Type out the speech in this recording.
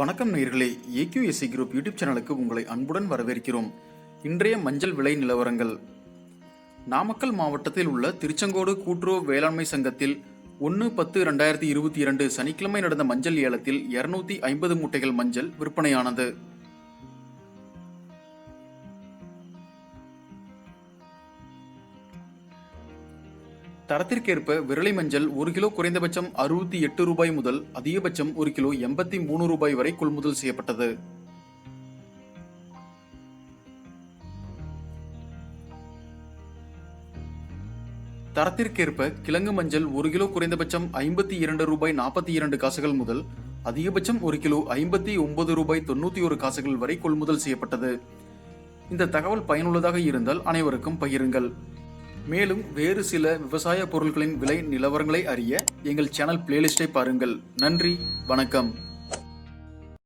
வணக்கம் நேர்களே AQSC group YouTube சேனலுக்கு உங்களை அன்புடன் வரவேற்கிறோம். இன்றைய மஞ்சள் விலை நிலவரங்கள். நாமக்கல் மாவட்டத்தில் உள்ள திருச்செங்கோடு கூட்டுறவு வேளாண்மை சங்கத்தில் ஒன்று பத்து ரெண்டாயிரத்தி இருபத்தி இரண்டு சனிக்கிழமை நடந்த மஞ்சள் ஏலத்தில் இருநூத்தி ஐம்பது மூட்டைகள் மஞ்சள் விற்பனையானது. தரத்திற்கேற்ப விரலை மஞ்சள் ஒரு கிலோ குறைந்தபட்சம் அறுபத்தி எட்டு ரூபாய் முதல் அதிகபட்சம் ஒரு கிலோ எண்பத்தி மூணு ரூபாய் வரை கொள்முதல் செய்யப்பட்டது. தரத்திற்கேற்ப கிழங்கு மஞ்சள் ஒரு கிலோ குறைந்தபட்சம் ஐம்பத்தி இரண்டு ரூபாய் நாற்பத்தி இரண்டு காசுகள் முதல் அதிகபட்சம் ஒரு கிலோ ஐம்பத்தி ஒன்பது ரூபாய் தொண்ணூத்தி ஒரு காசுகள் வரை கொள்முதல் செய்யப்பட்டது. இந்த தகவல் பயனுள்ளதாக இருந்தால் அனைவருக்கும் பகிருங்கள். மேலும் வேறு சில விவசாய பொருட்களின் விலை நிலவரங்களை அறிய எங்கள் சேனல் பிளேலிஸ்டை பாருங்கள். நன்றி வணக்கம்.